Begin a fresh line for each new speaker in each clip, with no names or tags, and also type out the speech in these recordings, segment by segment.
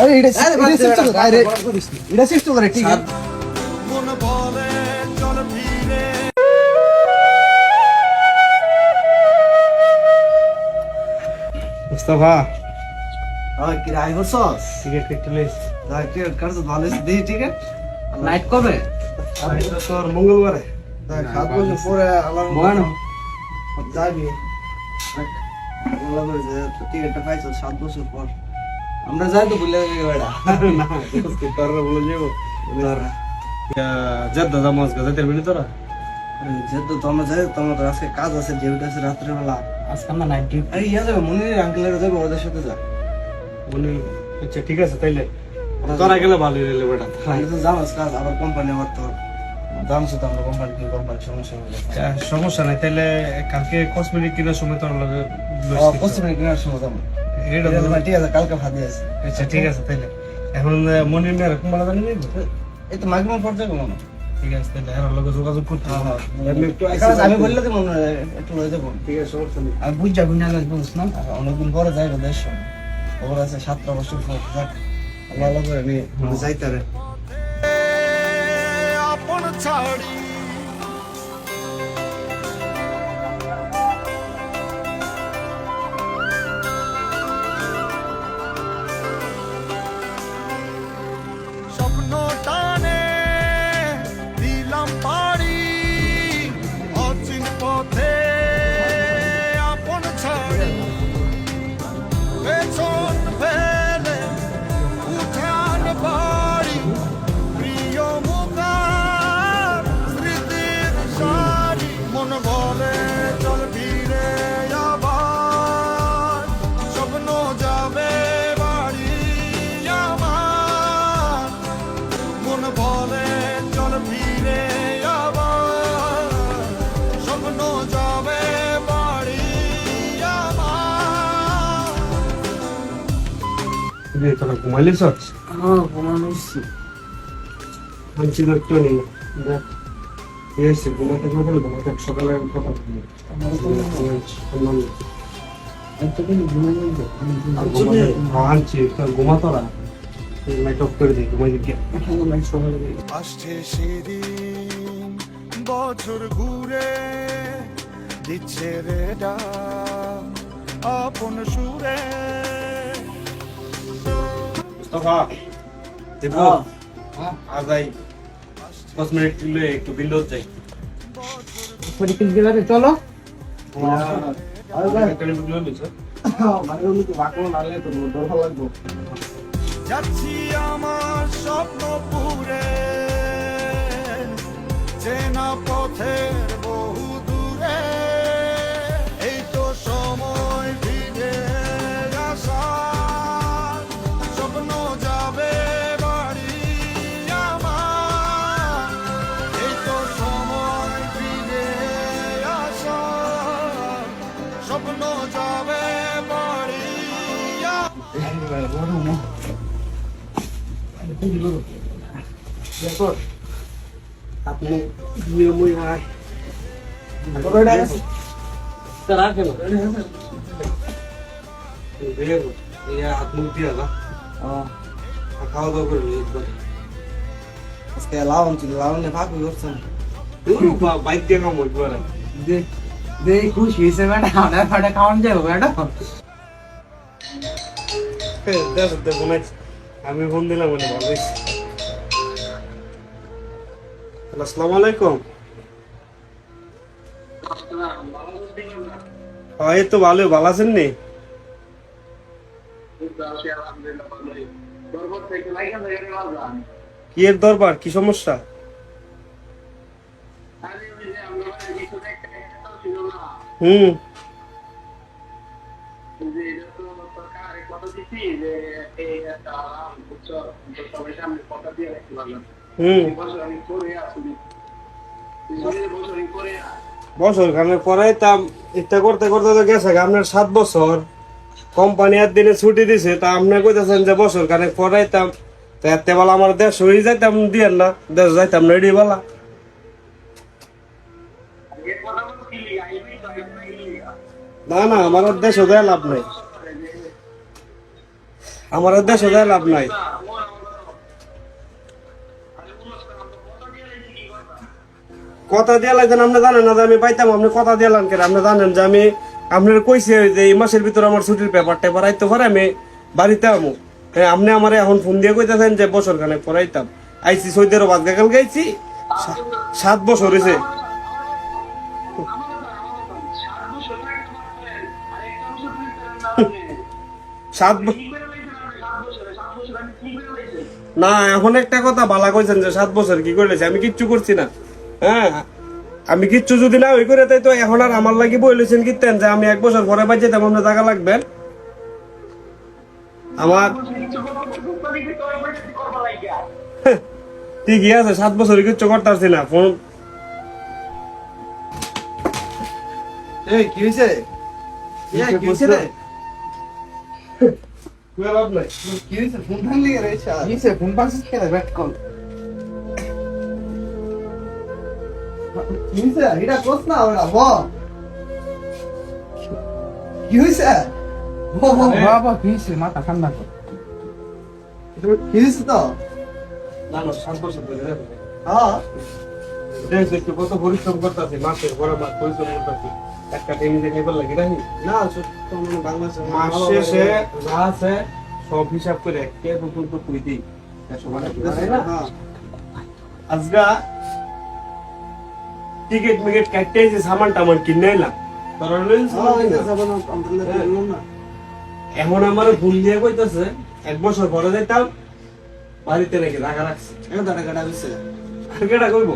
আরে এটা এটা শিফট
এটা
করে আরে
বড় করিস নি।
এটা শিফট ঠিক আছে।
মুস্তাফা।
আর কি রাই করছস?
টিকিট কেটে
টিকিট কাটছ? ভালো টিকিট।
নাইট কবে?
এটা তোর মঙ্গলবারে।
সাত বছর পরে আল্লাহ
বয়ানো
যাবি টিকিটটা পাইছো সাত বছর পর। আমরা যাই তো ভুলে বেড়া।
না তোর বলে যাব জেদ্দা জামাজ গা যেতে পারবি তোরা
যেহেতু তোমরা যাই তোমার তো আজকে কাজ আছে ডিউটি আছে রাত্রেবেলা।
আজকে আমরা নাইট ডিউটি
আরে ইয়া যাবে মনির আঙ্কেলের যাবে ওদের সাথে যা।
বলি আচ্ছা ঠিক আছে তাইলে। তোরা গেলে ভালোই রইলে বেটা
আমি তো জানোস কাজ আবার কোম্পানি আবার তোর জানোস তো আমরা কোম্পানি কি কোম্পানি সমস্যা
নাই তাইলে কালকে কসমেটিক কেনার সময় তোর লগে
পশ্চিমে কেনার সময় যাব। ঠিক আছে, কালকে ভাবি আছে
আচ্ছা ঠিক আছে তাইলে এখন মনির মেয়ের কুমারা জানি নিব
এই তো মাইক্রোফোন পর্যায়ে কোনো
ঠিক আছে তাইলে এর লগে যোগাযোগ করতে হবে আমি একটু
বললে তো মনে হয় একটু যাব
ঠিক আছে সমস্যা নেই
আর বুঝ যাবি না বুঝছ না
অনেকদিন পরে যাই দেশ ওর আছে সাতটা বছর পর যাক আল্লাহ করে নিয়ে যাইতে রে
স্বপ্ন
রে তোরা ঘুমাইলে সচ
হ্যাঁ ঘুমানো
তো একটু নেই দেখ। এই এসে ঘুমাতে ঘুমাতে ঘুমাতে সকালে কথা ঘুমা তোরা। লাইট অফ করে দিই ঘুমাই দিকে
আসছে সেদিন বছর ঘুরে দিচ্ছে রে ডাক। আপন সুরে
মুস্তাফা দেবো আজ আই দশ মিনিট তুলে একটু বিন্ডোজ যাই
পরীক্ষা দিতে চলো।
যাচ্ছি আমার স্বপ্ন পুরে। স্বপ্ন যাবে
আপনি দিয়ে মুই আয়
তারা কেন
হাত মুখ দিয়ে না খাওয়া দাওয়া করে
আজকে লাউন ছিল লাউনে ফাঁকি করছেন
বাইক দিয়ে কাম একবার
দে। দে খুশি হয়েছে ম্যাডাম ফাটা যাব ম্যাডাম
দেখো দেখো আমি ফোন দিলাম বলে ভালো আলাইকুম। হ্যাঁ এই তো ভালো ভালো আছেন নি? কি এর দরবার, কি সমস্যা? হুম। বছর খানের পড়াইতাম ইচ্ছা করতে করতে তো গেছে আপনার সাত বছর। কোম্পানি আর দিনে ছুটি দিছে, তা আপনি কইতেছেন যে বছর খানে পড়াইতাম তা এতে বেলা আমার দেশ হয়ে যাইতাম দিয়ে না, দেশ যাইতাম রেডি বেলা। না না, আমার দেশও দেয় লাভ নাই। আমার আর দেশে লাভ নাই। কথা দিয়ে লাগছেন আপনি জানেন না যে আমি পাইতাম, আপনি কথা দিয়ে লান কেন? আপনি জানেন যে আমি আপনার কইছি যে এই মাসের ভিতরে আমার ছুটির পেপার টেপার আইতে পারে, আমি বাড়িতে আমু। আপনি আমার এখন ফোন দিয়ে কইতেছেন যে বছর খানে পড়াইতাম। আইসি সৌদি আজকাল গাইছি। সা- সাত বছর হয়েছে সাত না এখন একটা কথা বালা কইছেন যে সাত বছর কি করলেছে আমি কিচ্ছু করছি না। হ্যাঁ আমি কিচ্ছু যদি না ওই করে তাই তো এখন আর আমার লাগি বলেছেন কিতেন যে আমি এক বছর পরে বাজে তেমন টাকা লাগবেন আমার ঠিকই আছে সাত বছর কিচ্ছু করতে পারছি না ফোন
এই কি হয়েছে কি হয়েছে রে?
লাভ নাই
কি হয়েছে ফোন ভাঙলি রে শালা?
কিসে ফোন পাচ্ছিস কেন ব্যাট কল
কি হয়েছে এটা কোস না ওরা ব কি ব।
মাথা ঠান্ডা কর
কি হয়েছে তো
না ধরে
হ্যাঁ
দেখছি একটু কত পরিশ্রম করতেছি মাসের পরে মাস পরিশ্রম করতেছি একটা টেনে দেখে কি? রাখি
না
মাস শেষে যা আছে সব হিসাব করে কে তো দিই
হ্যাঁ।
আজগা টিকিট মিকেট কাটতে যে সামান টামান কিনে এলাম।
হ্যাঁ, ওই যে যাব না, আমরা বললাম না।
এখন আমার ভুল দিয়ে কইতেছে এক বছর পরে যাইতাম বাড়িতে নাকি রাখা রাখছে। কেটা কইব?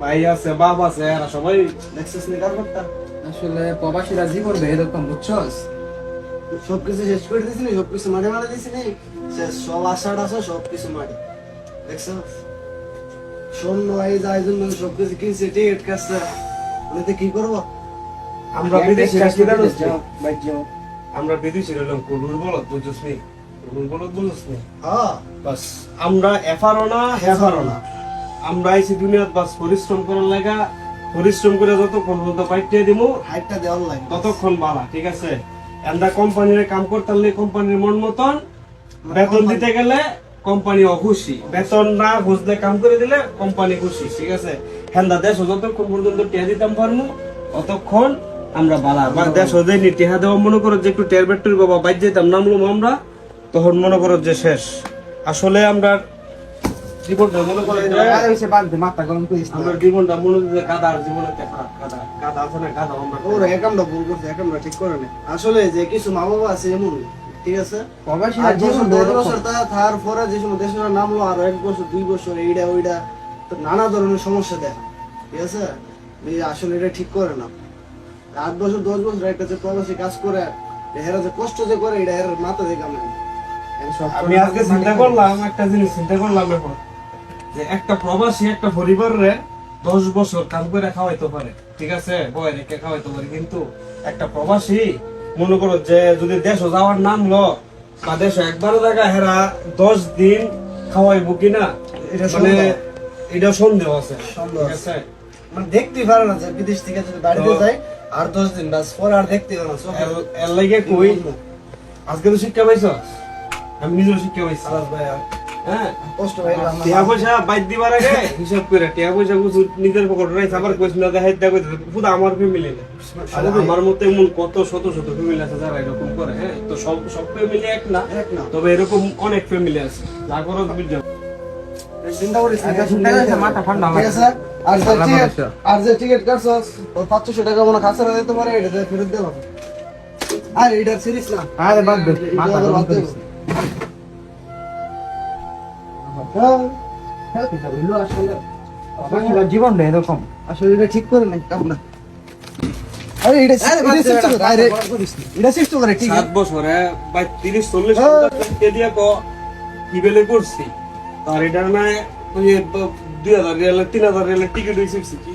ভাই আছে বাপ আছে এরা সবাই
দেখছিস নি কারবারটা?
আসলে প্রবাসীরা জীবন বেয়ে এরকম বুঝছস
সবকিছু শেষ করে দিছি নি, সবকিছু মাঠে মারা দিছি নি। সব আশা টাশা সবকিছু মাঠে। দেখছস? স্বর্ণ এই যে মানে সবকিছু কিনছে, টিকিট কাটছে। আমি কি করব?
আমরা বিদেশি রাখি
যাও,
আমরা বিদেশি রইলাম কুলুর বলত বুঝছিস নি কুলুর বলত বুঝছিস নি
হ্যাঁ,
বাস আমরা এফারও না হেফারও না আমরা আইছি দুনিয়াত বাস পরিশ্রম করার লাগা। পরিশ্রম করে যতক্ষণ পর্যন্ত পাইতে দিমু।
হাইটটা দেওয়ার লাগে।
ততক্ষণ বালা ঠিক আছে? এন্দা কোম্পানির কাম করতে হলে কোম্পানির মন মতন বেতন দিতে গেলে কোম্পানি অখুশি। বেতন না বুঝলে কাম করে দিলে কোম্পানি খুশি ঠিক আছে? হেন্দা দেশ যতক্ষণ পর্যন্ত টিয়া দিতাম পারমু ততক্ষণ আমরা বালা। বা দেশ দেয়নি টিহা দেওয়া মনে করো যে একটু টের বেটুর বাবা বাইর যেতাম নামলাম আমরা তখন মনে করো যে শেষ। আসলে আমরা জীবনটা মনে করো যে
আর হইছে বাদ মাথা গরম করিস
আমরা জীবনটা মনে হচ্ছে যে গাদার জীবনে খারাপ গাদা গাদা আছে না আমরা
ওরা একামটা ভুল করছে, একামটা ঠিক করে নাই। আসলে যে কিছু মা বাবা আছে এমন ঠিক আছে? আর যখন দেড় বছর তা থাকার পরে যে সময় দেশের নামলো আর এক বছর দুই বছর এইটা ওইটা তো নানা ধরনের সমস্যা দেখা ঠিক আছে? আসলে এটা ঠিক করে না। আট বছর দশ বছর একটা যে প্রবাসী কাজ করে হেরা যে কষ্ট যে করে এটা হেরার মাথা দিয়ে কামে
আমি আজকে চিন্তা করলাম একটা জিনিস চিন্তা করলাম এখন। যে একটা প্রবাসী একটা পরিবারে দশ বছর কাম করে খাওয়াইতে পারে ঠিক আছে? বয় রেখে খাওয়াইতে পারে কিন্তু একটা প্রবাসী মনে করো যে যদি দেশ যাওয়ার নাম ল বা দেশ একবার জায়গা হেরা দশ দিন খাওয়াইবো কিনা
এটা
মানে এটা সন্দেহ আছে
সন্দেহ
ঠিক
আছে। মানে দেখতেই পারে না যে বিদেশ থেকে যদি বাড়িতে যায় আর দশ দিন বাস পরে আর দেখতে পারে না
এর- লাগে কই? আজকে তো শিক্ষা পাইছ আমি নিজেও শিক্ষা পাইছি।
ভাই আর
হ্যাঁ?
কষ্ট ভাই
টিয়া পয়সা বাইর দিবার আগে হিসাব করে টিয়া পয়সা কিছু নিজের পকেটে রাইছে আবার কইছ না দেখাই দেখাই শুধু আমার ফ্যামিলি না। আমার মতে এমন কত শত শত ফ্যামিলি আছে যারা এরকম করে হ্যাঁ? তো সব সব ফ্যামিলি এক না।
এক না।
তবে এরকম অনেক ফ্যামিলি আছে। যা করো
চিন্তা করিস এটা
মাথা ঠান্ডা?
আর যে টিকিট-। আর যে টিকিট কাটছস, ওর 500 টাকা মনে খাসড়া দিতে পারে, এটা ফেরত দিলাম। আর এইটার সিরিজ না।
আরে বাদ দে মাথা গরম করিস না। এটা হইল আসলে প্রবাসীরা জীবন বেয়ে এরকম
আসলে এটা ঠিক করে নাই, কাম আরে এটা এটা করে। এটা করে, ঠিক
বছরে বা। কে দিয়া ক কি বেলে করছি আর এটা না ওই দুই হাজার রিয়ালের তিন হাজার রিয়ালের টিকিট হয়েছে কি